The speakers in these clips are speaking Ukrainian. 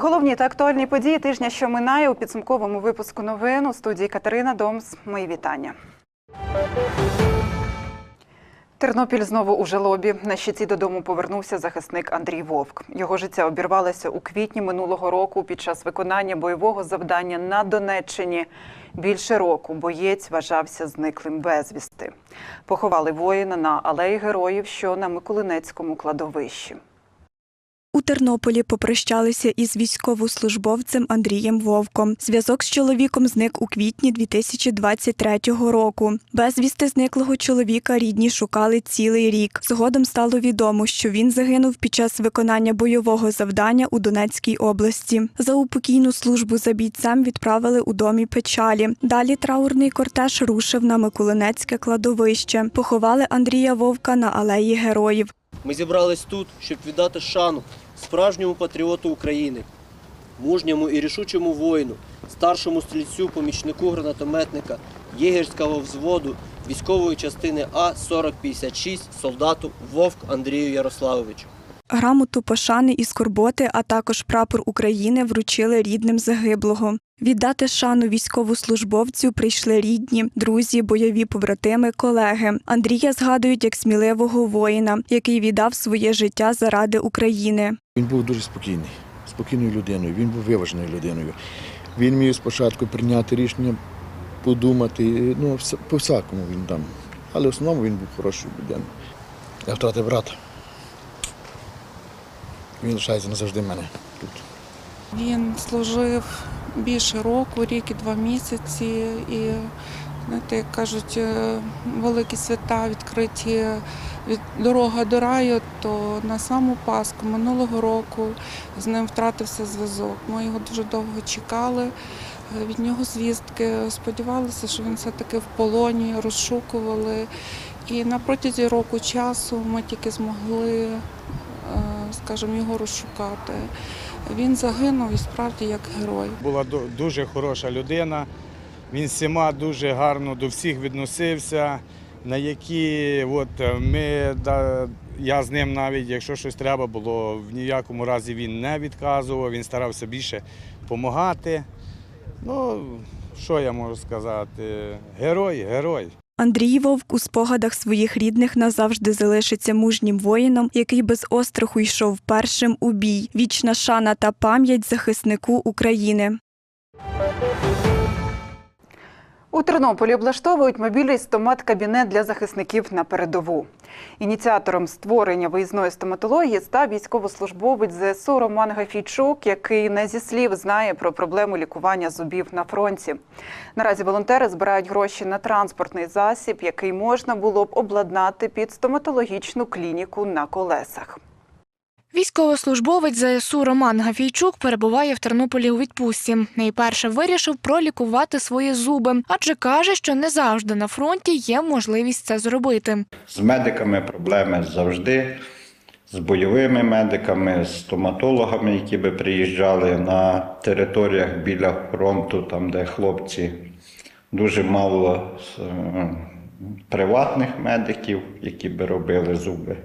Головні та актуальні події тижня, що минає у підсумковому випуску новин у студії Катерина Домс. Мої вітання. Тернопіль знову у жалобі. На щиті додому повернувся захисник Андрій Вовк. Його життя обірвалося у квітні минулого року під час виконання бойового завдання на Донеччині. Більше року боєць вважався зниклим безвісти. Поховали воїна на алеї героїв, що на Миколинецькому кладовищі. У Тернополі попрощалися із військовослужбовцем Андрієм Вовком. Зв'язок з чоловіком зник у квітні 2023 року. Безвісти зниклого чоловіка рідні шукали цілий рік. Згодом стало відомо, що він загинув під час виконання бойового завдання у Донецькій області. За упокійну службу за бійцем відправили у домі печалі. Далі траурний кортеж рушив на Миколинецьке кладовище. Поховали Андрія Вовка на алеї героїв. Ми зібрались тут, щоб віддати шану справжньому патріоту України, мужньому і рішучому воїну, старшому стрільцю, помічнику гранатометника, єгерського взводу військової частини А-4056 солдату Вовк Андрію Ярославовичу. Грамоту пошани і скорботи, а також прапор України вручили рідним загиблого. Віддати шану військовослужбовцю прийшли рідні, друзі, бойові побратими, колеги. Андрія згадують як сміливого воїна, який віддав своє життя заради України. Він був дуже спокійний, спокійною людиною, він був виваженою людиною. Він міг спочатку прийняти рішення, подумати, ну, вс- по-всякому він там. Але в основному він був хорошою людиною. Я втратив брата. Він лишається назавжди в мене тут. Він служив більше року, рік і два місяці. І знаєте, як кажуть, е, великі свята відкриті від дорога до раю, то на саму Пасху минулого року з ним втратився зв'язок. Ми його дуже довго чекали. е, Від нього звістки сподівалися, що він все-таки в полоні, розшукували. І на протязі року часу ми тільки змогли, скажімо, його розшукати. Він загинув і справді як герой. була дуже хороша людина. Він всіма дуже гарно до всіх відносився, на які от ми, я з ним навіть, якщо щось треба було, в ніякому разі він не відказував, він старався більше допомагати. Ну, що я можу сказати? Герой, герой. Андрій Вовк у спогадах своїх рідних назавжди залишиться мужнім воїном, який без остраху йшов першим у бій. Вічна шана та пам'ять захиснику України. У Тернополі облаштовують мобільний стомат-кабінет для захисників на передову. Ініціатором створення виїзної стоматології став військовослужбовець ЗСУ Роман Гафійчук, який не зі слів знає про проблему лікування зубів на фронті. Наразі волонтери збирають гроші на транспортний засіб, який можна було б обладнати під стоматологічну клініку на колесах. Військовослужбовець ЗСУ Роман Гафійчук перебуває в Тернополі у відпустці. Найперше вирішив пролікувати свої зуби, адже каже, що не завжди на фронті є можливість це зробити. З медиками проблеми завжди, з бойовими медиками, з стоматологами, які би приїжджали на територіях біля фронту, там де хлопці дуже мало е, приватних медиків, які би робили зуби.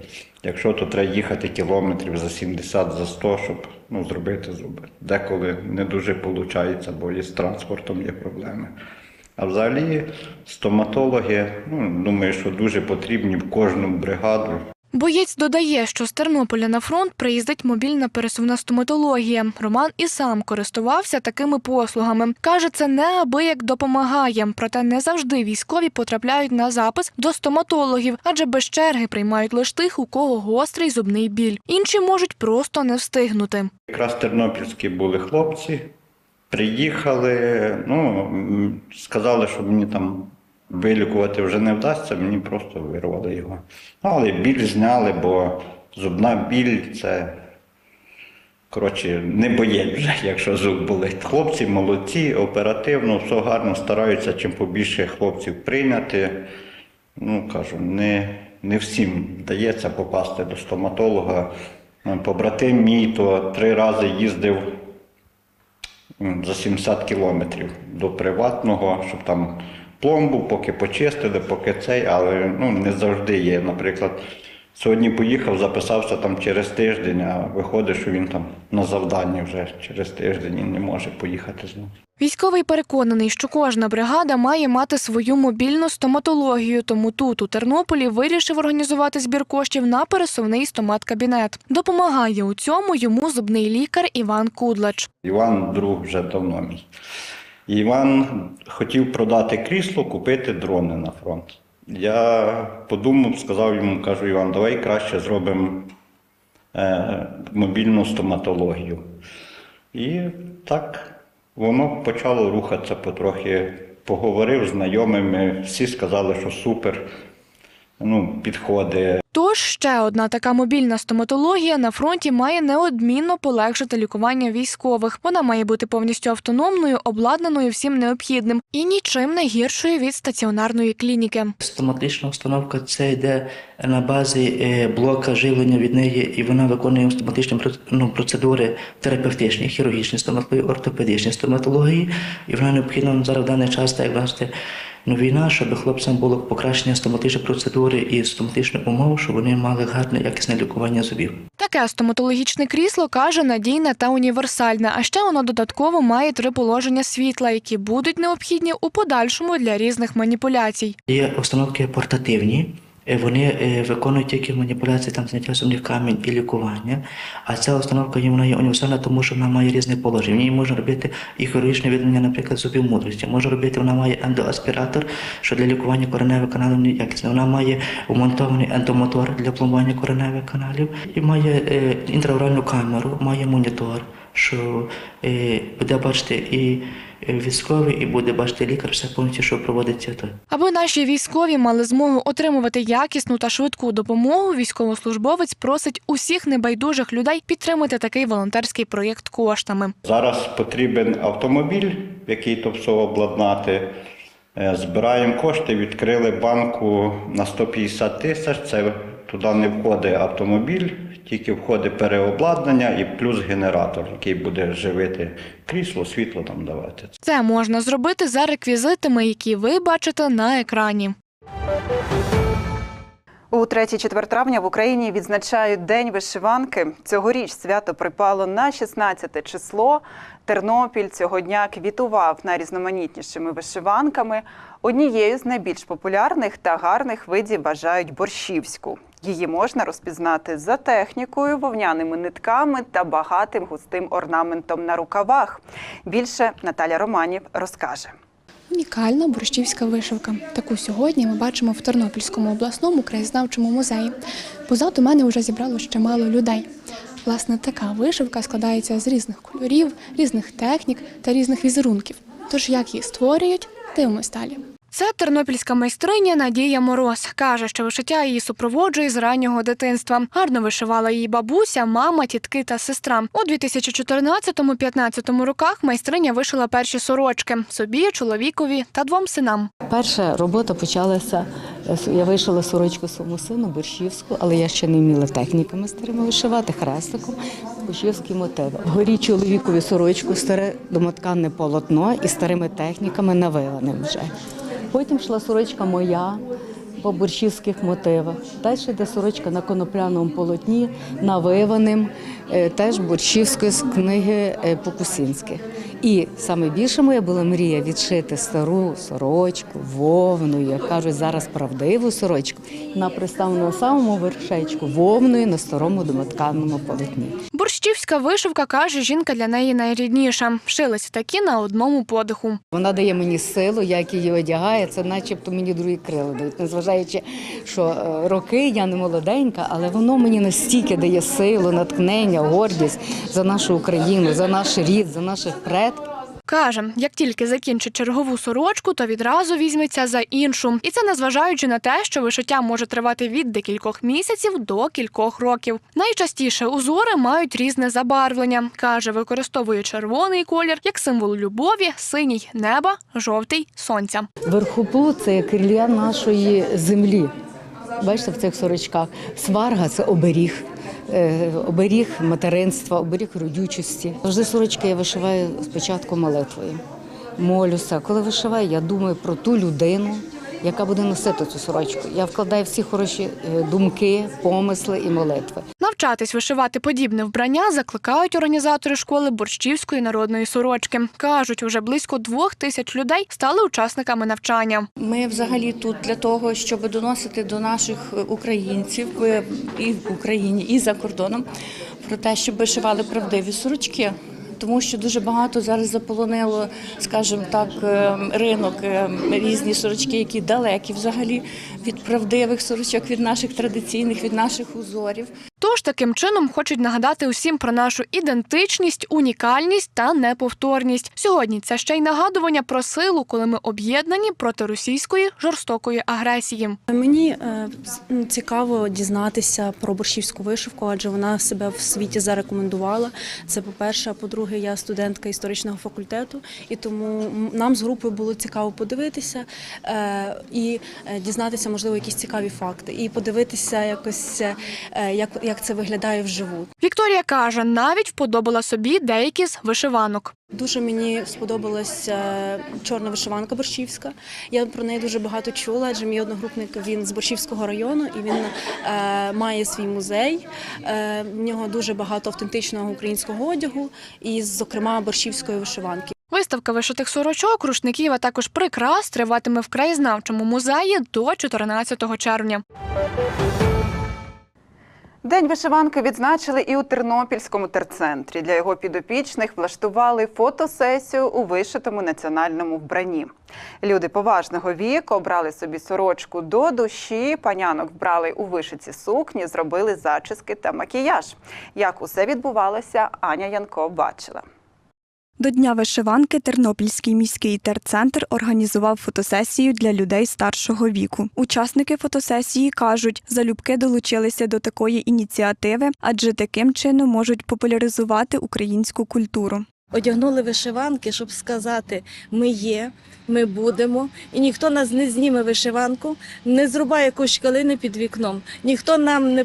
Якщо то треба їхати кілометрів за 70 за 100, щоб ну, зробити зуби. Деколи не дуже виходить, бо і з транспортом є проблеми. А взагалі стоматологи, ну, думаю, що дуже потрібні в кожну бригаду. Боєць додає, що з Тернополя на фронт приїздить мобільна пересувна стоматологія. Роман і сам користувався такими послугами. Каже, це неабияк допомагає, проте не завжди військові потрапляють на запис до стоматологів, адже без черги приймають лише тих, у кого гострий зубний біль. Інші можуть просто не встигнути. Якраз тернопільські були хлопці, приїхали, ну, сказали, що мені там вилікувати вже не вдасться, мені просто вирвали його. Ну, але біль зняли, бо зубна біль це. Коротше, не боєць вже, якщо зуб болить. Хлопці молодці, оперативно, все гарно стараються чим побільше хлопців прийняти. Ну, кажу, не, не всім вдається попасти до стоматолога. Побратим мій то три рази їздив за 70 кілометрів до приватного, щоб там пломбу, поки почистили, поки цей, але ну, не завжди є. Наприклад, Сьогодні поїхав, записався там через тиждень, а виходить, що він там на завданні вже через тиждень і не може поїхати знову. Військовий переконаний, що кожна бригада має мати свою мобільну стоматологію, тому тут, у Тернополі, вирішив організувати збір коштів на пересувний стомат-кабінет. Допомагає у цьому йому зубний лікар Іван Кудлач. Іван друг вже давно мій. Іван хотів продати крісло, купити дрони на фронт. Я подумав, сказав йому, кажу, Іван, давай краще зробимо е, мобільну стоматологію. І так воно почало рухатися потрохи. Поговорив з знайомими, всі сказали, що супер, ну, підходить. Тож ще одна така мобільна стоматологія на фронті має неодмінно полегшити лікування військових. Вона має бути повністю автономною, обладнаною всім необхідним і нічим не гіршою від стаціонарної клініки. Стоматична установка це йде на базі е, блока живлення від неї, і вона виконує стоматичні ну, процедури терапевтичні, хірургічні стоматології, ортопедичні стоматології. І вона необхідна зараз в даний час, так як бачите, ну, війна, щоб хлопцям було покращення стоматичної процедури і стоматичних умов, щоб вони мали гарне якісне лікування зубів. Таке стоматологічне крісло каже надійне та універсальне. А ще воно додатково має три положення світла, які будуть необхідні у подальшому для різних маніпуляцій. Є установки портативні. Е, Вони е, виконують тільки маніпуляції, там зняття зубних камінь і лікування. А ця установка є, вона є універсальна, тому що вона має різне положення. В ній можна робити і хірургічне відділення, наприклад, зубів мудрості. Може робити, вона має ендоаспіратор, що для лікування кореневих каналів не якісне. Вона має вмонтований ендомотор для пломбування кореневих каналів і має е, інтраоральну камеру, має монітор, що буде бачити і військовий, і буде бачити лікар, все повністю, що проводиться тут. Аби наші військові мали змогу отримувати якісну та швидку допомогу, військовослужбовець просить усіх небайдужих людей підтримати такий волонтерський проєкт коштами. Зараз потрібен автомобіль, який то все обладнати. Е, Збираємо кошти, відкрили банку на 150 тисяч. Це туди не входить автомобіль, тільки входить переобладнання і плюс генератор, який буде живити крісло, світло там давати. Це можна зробити за реквізитами, які ви бачите на екрані. У 3-4 травня в Україні відзначають День вишиванки. Цьогоріч свято припало на 16 число. Тернопіль цього дня квітував найрізноманітнішими вишиванками. Однією з найбільш популярних та гарних видів вважають борщівську. Її можна розпізнати за технікою, вовняними нитками та багатим густим орнаментом на рукавах. Більше Наталя Романів розкаже. Унікальна борщівська вишивка. Таку сьогодні ми бачимо в Тернопільському обласному краєзнавчому музеї. Позаду мене вже зібрало ще мало людей. Власне, така вишивка складається з різних кольорів, різних технік та різних візерунків. Тож як її створюють, дивимось далі. Це тернопільська майстриня Надія Мороз. Каже, що вишиття її супроводжує з раннього дитинства. Гарно вишивала її бабуся, мама, тітки та сестра. У 2014-15 роках майстриня вишила перші сорочки собі, чоловікові та двом синам. Перша робота почалася. е, Я вишила сорочку своєму сину борщівську, але я ще не вміла техніками старими вишивати хрестиком. Борщівські мотиви. Вгорі чоловікові сорочку, старе домотканне полотно і старими техніками навиленим вже. Потім йшла сорочка моя по борщівських мотивах. Далі йде сорочка на конопляному полотні, навиваним, е, теж борщівської з книги е, Покусінських. І саме більше моя була мрія відшити стару сорочку, вовну, як кажуть зараз правдиву сорочку, на приставлену на самому вершечку вовною на старому домотканому полотні. Борщівська вишивка каже, жінка для неї найрідніша. Шилися такі на одному подиху. Вона дає мені силу, як її одягає, це начебто мені другі крила дають. Незважаючи, що е, роки я не молоденька, але воно мені настільки дає силу, наткнення, гордість за нашу Україну, за наш рід, за наших предків. Каже, як тільки закінчить чергову сорочку, то відразу візьметься за іншу. І це незважаючи на те, що вишиття може тривати від декількох місяців до кількох років. Найчастіше узори мають різне забарвлення. Каже, використовує червоний колір як символ любові, синій неба, жовтий сонця. Верхоплу це крилля нашої землі. Бачите, в цих сорочках. Сварга це оберіг. Е, Оберіг материнства, оберіг родючості. Завжди сорочки я вишиваю спочатку молитвою. Молюся. Коли вишиваю, я думаю про ту людину, яка буде носити цю сорочку. Я вкладаю всі хороші е, думки, помисли і молитви. Навчатись вишивати подібне вбрання закликають організатори школи борщівської народної сорочки. Кажуть, уже близько двох тисяч людей стали учасниками навчання. Ми взагалі тут для того, щоб доносити до наших українців е, і в Україні, і за кордоном про те, щоб вишивали правдиві сорочки. Тому що дуже багато зараз заполонило, скажімо так, е, ринок е, різні сорочки, які далекі взагалі від правдивих сорочок, від наших традиційних, від наших узорів. Тож таким чином хочуть нагадати усім про нашу ідентичність, унікальність та неповторність. Сьогодні це ще й нагадування про силу, коли ми об'єднані проти російської жорстокої агресії. Мені е, цікаво дізнатися про борщівську вишивку, адже вона себе в світі зарекомендувала. Це по-перше, а по-друге, я студентка історичного факультету, і тому нам з групою було цікаво подивитися е, і е, дізнатися, можливо, якісь цікаві факти, і подивитися якось, е, як, як це виглядає вживу. Вікторія каже, навіть вподобала собі деякі з вишиванок. Дуже мені сподобалася чорна вишиванка борщівська. Я про неї дуже багато чула, адже мій одногрупник він з Борщівського району і він е, має свій музей. Е, в нього дуже багато автентичного українського одягу, і, зокрема, борщівської вишиванки. Виставка вишитих сорочок, рушників, а також прикрас триватиме в краєзнавчому музеї до 14 червня. День вишиванки відзначили і у Тернопільському терцентрі. Для його підопічних влаштували фотосесію у вишитому національному вбранні. Люди поважного віку обрали собі сорочку до душі, панянок вбрали у вишиці сукні, зробили зачіски та макіяж. Як усе відбувалося, Аня Янко бачила. До Дня вишиванки Тернопільський міський терцентр організував фотосесію для людей старшого віку. Учасники фотосесії кажуть, залюбки долучилися до такої ініціативи, адже таким чином можуть популяризувати українську культуру. Одягнули вишиванки, щоб сказати, ми є, ми будемо, і ніхто нас не зніме вишиванку, не зрубає якусь калини під вікном, ніхто нам не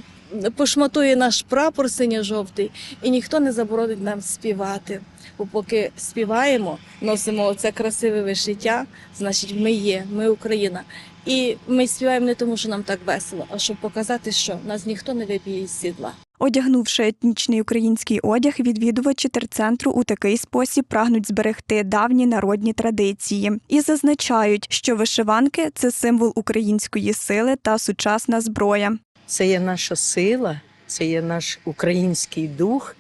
пошматує наш прапор синьо-жовтий, і ніхто не заборонить нам співати. Бо поки співаємо, носимо це красиве вишиття, значить ми є, ми Україна. І ми співаємо не тому, що нам так весело, а щоб показати, що нас ніхто не виб'є із сідла. Одягнувши етнічний український одяг, відвідувачі терцентру у такий спосіб прагнуть зберегти давні народні традиції і зазначають, що вишиванки це символ української сили та сучасна зброя. Це є наша сила, це є наш український дух,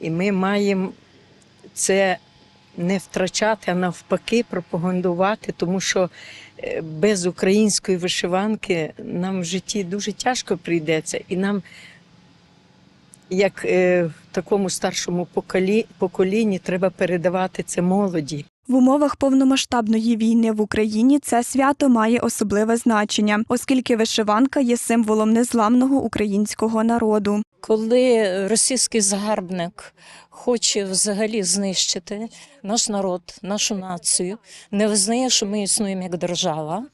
і ми маємо це не втрачати, а навпаки, пропагандувати, тому що е, без української вишиванки нам в житті дуже тяжко прийдеться, і нам, як е, в такому старшому поколі- поколінні, треба передавати це молоді. В умовах повномасштабної війни в Україні це свято має особливе значення, оскільки вишиванка є символом незламного українського народу. Коли російський загарбник хоче взагалі знищити наш народ, нашу націю, не визнає, що ми існуємо як держава.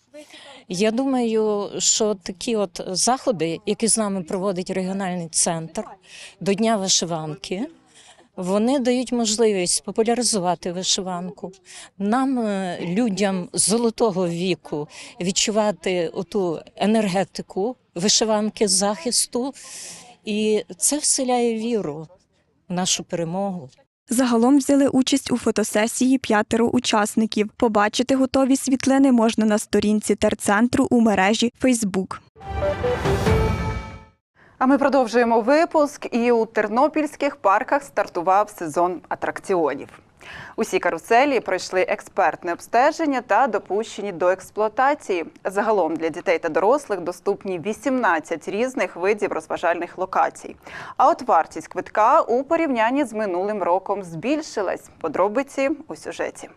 Я думаю, що такі от заходи, які з нами проводить регіональний центр до Дня вишиванки, вони дають можливість популяризувати вишиванку, нам, е, людям золотого віку, відчувати оту енергетику вишиванки захисту, і це вселяє віру в нашу перемогу. Загалом взяли участь у фотосесії п'ятеро учасників. Побачити готові світлини можна на сторінці терцентру у мережі Фейсбук. А ми продовжуємо випуск. І у тернопільських парках стартував сезон атракціонів. Усі каруселі пройшли експертне обстеження та допущені до експлуатації. Загалом для дітей та дорослих доступні 18 різних видів розважальних локацій. А от вартість квитка у порівнянні з минулим роком збільшилась. Подробиці у сюжеті.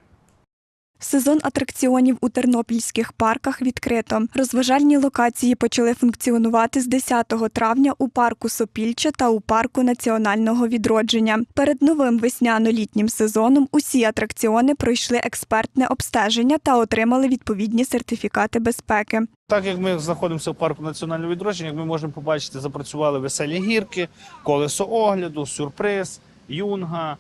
Сезон атракціонів у тернопільських парках відкрито. Розважальні локації почали функціонувати з 10 травня у парку Сопільче та у парку національного відродження. Перед новим весняно-літнім сезоном усі атракціони пройшли експертне обстеження та отримали відповідні сертифікати безпеки. Так як ми знаходимося в парку національного відродження, як ми можемо побачити, запрацювали веселі гірки, колесо огляду, сюрприз, юнга,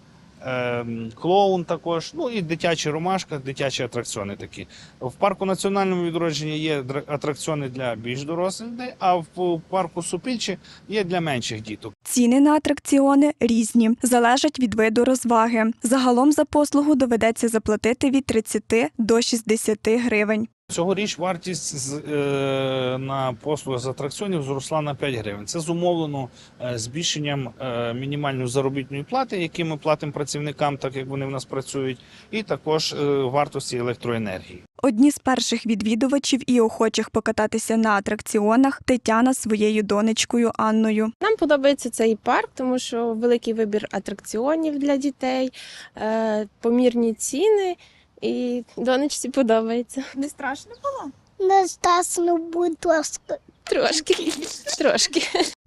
клоун також, ну і дитячі ромашка, дитячі атракціони такі. В парку національному відродженні є атракціони для більш дорослих а в парку Супільчі є для менших діток. Ціни на атракціони різні, залежать від виду розваги. Загалом за послугу доведеться заплатити від 30 до 60 гривень. Цьогоріч вартість з, е, на послуги з атракціонів зросла на 5 гривень. Це зумовлено е, збільшенням е, мінімальної заробітної плати, які ми платимо працівникам, так як вони в нас працюють, і також е, вартості електроенергії. Одні з перших відвідувачів і охочих покататися на атракціонах Тетяна своєю донечкою Анною. Нам подобається цей парк, тому що великий вибір атракціонів для дітей, е, помірні ціни, і донечці подобається. Не страшно було? Не страшно, будь ласка. Трошки. Трошки.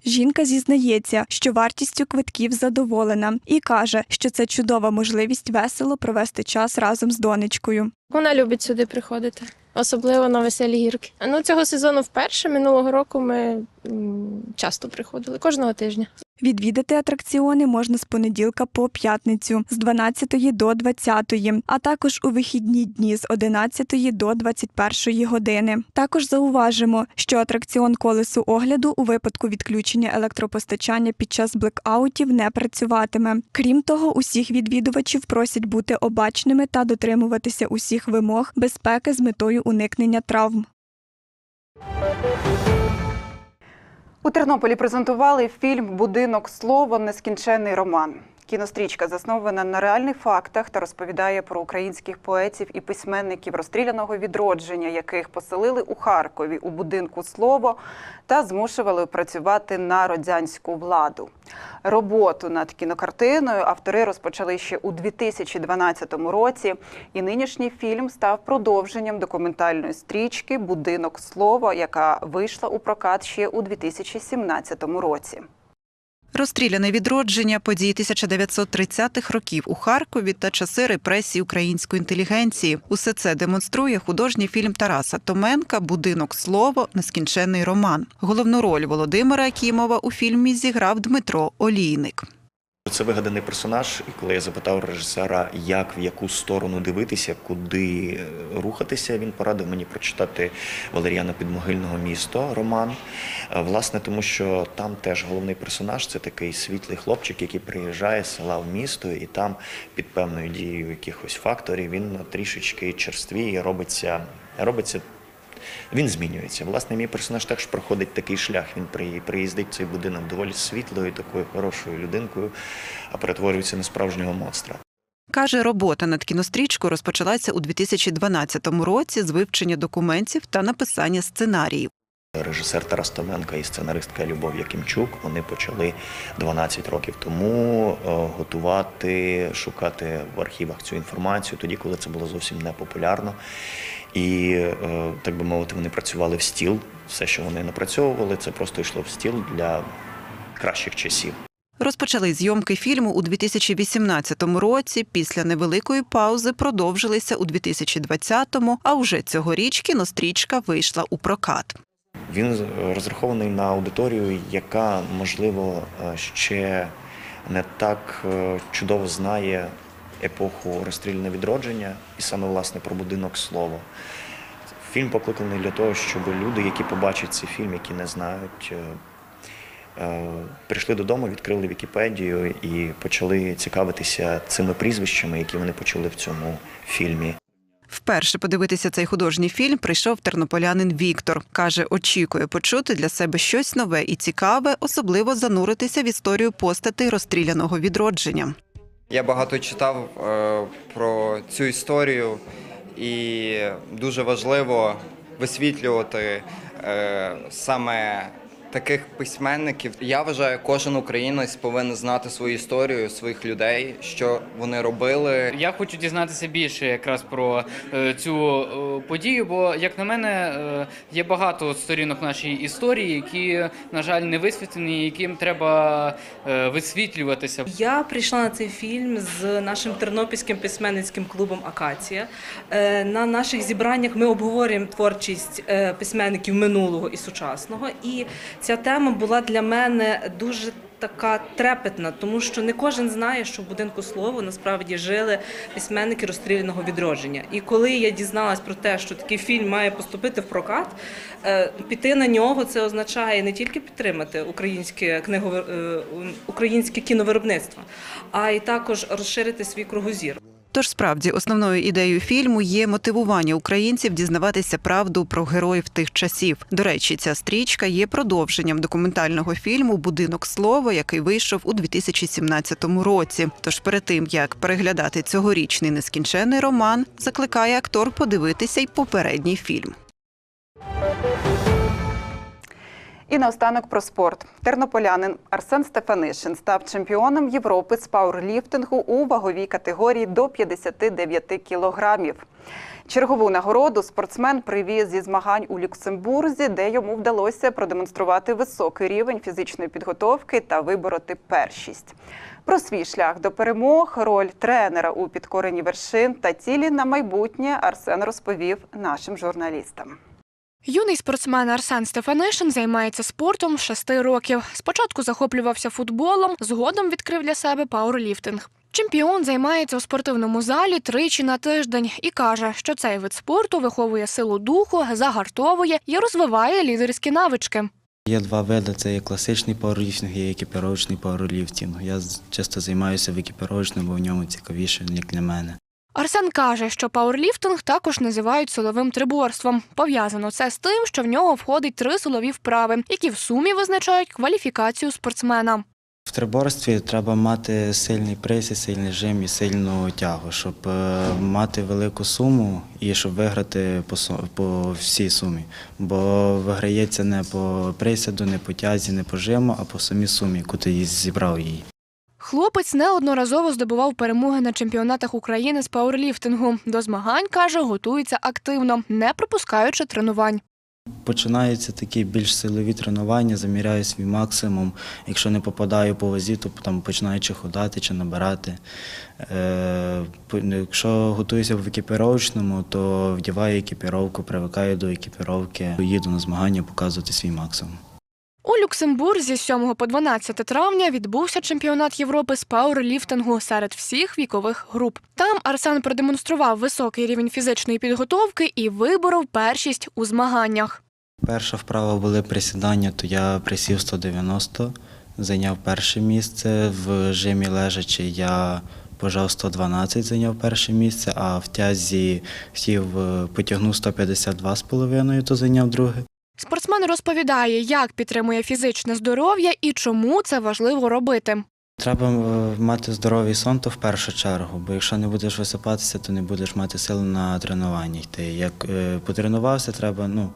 Жінка зізнається, що вартістю квитків задоволена і каже, що це чудова можливість весело провести час разом з донечкою. Вона любить сюди приходити, особливо на веселі гірки. Ну, цього сезону вперше минулого року ми часто приходили, кожного тижня. Відвідати атракціони можна з понеділка по п'ятницю з 12 до 20, а також у вихідні дні з 11 до 21 години. Також зауважимо, що атракціон колесу огляду у випадку відключення електропостачання під час блекаутів не працюватиме. Крім того, усіх відвідувачів просять бути обачними та дотримуватися усіх вимог безпеки з метою уникнення травм. У Тернополі презентували фільм Будинок слово нескінченний роман. Кінострічка заснована на реальних фактах та розповідає про українських поетів і письменників розстріляного відродження, яких поселили у Харкові у будинку слово та змушували працювати на радянську владу. Роботу над кінокартиною автори розпочали ще у 2012 році, і нинішній фільм став продовженням документальної стрічки Будинок слова, яка вийшла у прокат ще у 2017 році. Розстріляне відродження подій 1930-х років у Харкові та часи репресій української інтелігенції. Усе це демонструє художній фільм Тараса Томенка Будинок слово нескінченний роман. Головну роль Володимира Акімова у фільмі зіграв Дмитро Олійник. Це вигаданий персонаж, і коли я запитав режисера, як в яку сторону дивитися, куди е, рухатися, він порадив мені прочитати Валеріана Підмогильного місто роман. Е, Власне, тому що там теж головний персонаж це такий світлий хлопчик, який приїжджає з села в місто, і там під певною дією якихось факторів він трішечки черствіє, робиться, робиться він змінюється. Власне, мій персонаж також проходить такий шлях. Він приїздить в цей будинок доволі світлою, такою хорошою людинкою, а перетворюється на справжнього монстра. Каже, робота над кінострічкою розпочалася у 2012 році з вивчення документів та написання сценаріїв. Режисер Тарас Томенко і сценаристка Любов Якимчук вони почали 12 років тому е, готувати, шукати в архівах цю інформацію, тоді, коли це було зовсім не популярно. І, е, так би мовити, вони працювали в стіл. Все, що вони напрацьовували, це просто йшло в стіл для кращих часів. Розпочали зйомки фільму у 2018 році. Після невеликої паузи продовжилися у 2020-му, а вже цьогоріч кінострічка вийшла у прокат. Він розрахований на аудиторію, яка, можливо, е, ще не так е, чудово знає епоху розстріляне відродження і саме власне про будинок слово. Фільм покликаний для того, щоб люди, які побачать цей фільм, які не знають, е, е, прийшли додому, відкрили Вікіпедію і почали цікавитися цими прізвищами, які вони почули в цьому фільмі. Вперше подивитися цей художній фільм прийшов тернополянин Віктор. Каже, очікує почути для себе щось нове і цікаве, особливо зануритися в історію постатей розстріляного відродження. Я багато читав е, про цю історію, і дуже важливо висвітлювати е, саме таких письменників. Я вважаю, кожен українець повинен знати свою історію, своїх людей, що вони робили. Я хочу дізнатися більше якраз про е, цю е, подію, бо, як на мене, е, є багато сторінок нашої історії, які, на жаль, не висвітлені, яким треба висвітлюватися. Я прийшла на цей фільм з нашим тернопільським письменницьким клубом Акація. На наших зібраннях ми обговорюємо творчість письменників минулого і сучасного. І ця тема була для мене дуже така трепетна, тому що не кожен знає, що в будинку слово насправді жили письменники розстріляного відродження. І коли я дізналась про те, що такий фільм має поступити в прокат, е, піти на нього це означає не тільки підтримати українське книгове е, українське кіновиробництво, а й також розширити свій кругозір. Тож справді основною ідеєю фільму є мотивування українців дізнаватися правду про героїв тих часів. До речі, ця стрічка є продовженням документального фільму Будинок слова, який вийшов у 2017 році. Тож перед тим як переглядати цьогорічний нескінчений роман, закликає актор подивитися й попередній фільм. І наостанок про спорт. Тернополянин Арсен Стефанишин став чемпіоном Європи з пауерліфтингу у ваговій категорії до 59 кілограмів. Чергову нагороду спортсмен привіз зі змагань у Люксембурзі, де йому вдалося продемонструвати високий рівень фізичної підготовки та вибороти першість. Про свій шлях до перемог, роль тренера у підкоренні вершин та цілі на майбутнє Арсен розповів нашим журналістам. Юний спортсмен Арсен Стефанишин займається спортом з 6 років. Спочатку захоплювався футболом, згодом відкрив для себе пауерліфтинг. Чемпіон займається у спортивному залі тричі на тиждень і каже, що цей вид спорту виховує силу духу, загартовує і розвиває лідерські навички. Є два види: це є класичний пауерліфтинг і екіпіровочний пауерліфтинг. Я часто займаюся в екіпіровочному, бо в ньому цікавіше, як для мене. Арсен каже, що пауерліфтинг також називають силовим триборством. Пов'язано це з тим, що в нього входить три силові вправи, які в сумі визначають кваліфікацію спортсмена. В триборстві треба мати сильний присід, сильний жим і сильну тягу, щоб е, мати велику суму і щоб виграти по, всій сумі. Бо виграється не по присіду, не по тязі, не по жиму, а по самій сумі, яку ти зібрав її. Хлопець неодноразово здобував перемоги на чемпіонатах України з пауерліфтингу. До змагань каже, готується активно, не пропускаючи тренувань. Починаються такі більш силові тренування, заміряю свій максимум. Якщо не попадаю по вазі, то там починаю чи ходати, чи набирати. Е, якщо готуюся в екіпіровочному, то вдіваю екіпіровку, привикаю до екіпіровки, їду на змагання показувати свій максимум. У Люксембурзі з 7 по 12 травня відбувся чемпіонат Європи з пауерліфтингу серед всіх вікових груп. Там Арсен продемонстрував високий рівень фізичної підготовки і виборов першість у змаганнях. Перша вправа були присідання, то я присів 190, зайняв перше місце. В жимі лежачи я пожав 112, зайняв перше місце, а в тязі сів, потягнув 152,5, то зайняв друге. Спортсмен розповідає, як підтримує фізичне здоров'я і чому це важливо робити. Треба е, мати здоровий сон, то в першу чергу, бо якщо не будеш висипатися, то не будеш мати сил на тренування йти. Як е, потренувався, треба ну,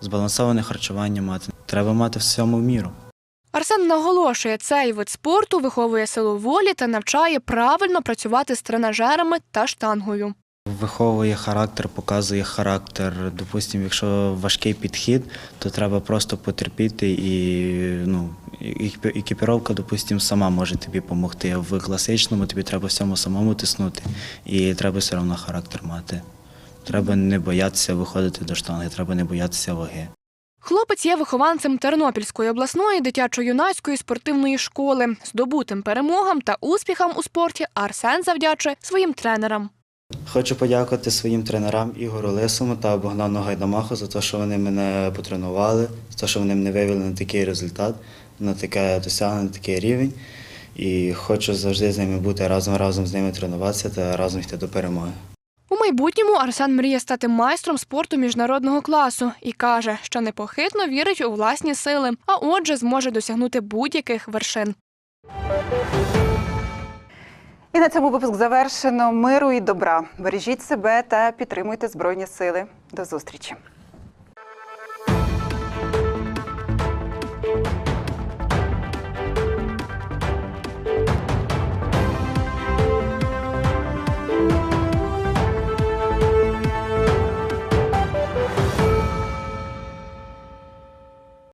збалансоване харчування мати. Треба мати всьому в міру. Арсен наголошує, цей вид спорту виховує силу волі та навчає правильно працювати з тренажерами та штангою. Виховує характер, показує характер. Допустимо, якщо важкий підхід, то треба просто потерпіти і ну, екіпі- екіпіровка, допустимо, сама може тобі допомогти. В класичному тобі треба всьому самому тиснути, і треба все одно характер мати. Треба не боятися виходити до штанги, треба не боятися ваги. Хлопець є вихованцем Тернопільської обласної дитячо-юнацької спортивної школи. Здобутим перемогам та успіхам у спорті Арсен завдячує своїм тренерам. Хочу подякувати своїм тренерам Ігору Лисому та Богдану Гайдамаху за те, що вони мене потренували, за те, що вони мене вивели на такий результат, на таке досягнення, на такий рівень. І хочу завжди з ними бути разом, разом з ними тренуватися та разом йти до перемоги. У майбутньому Арсен мріє стати майстром спорту міжнародного класу і каже, що непохитно вірить у власні сили, а отже, зможе досягнути будь-яких вершин. І на цьому випуск завершено. Миру і добра. Бережіть себе та підтримуйте Збройні Сили. До зустрічі.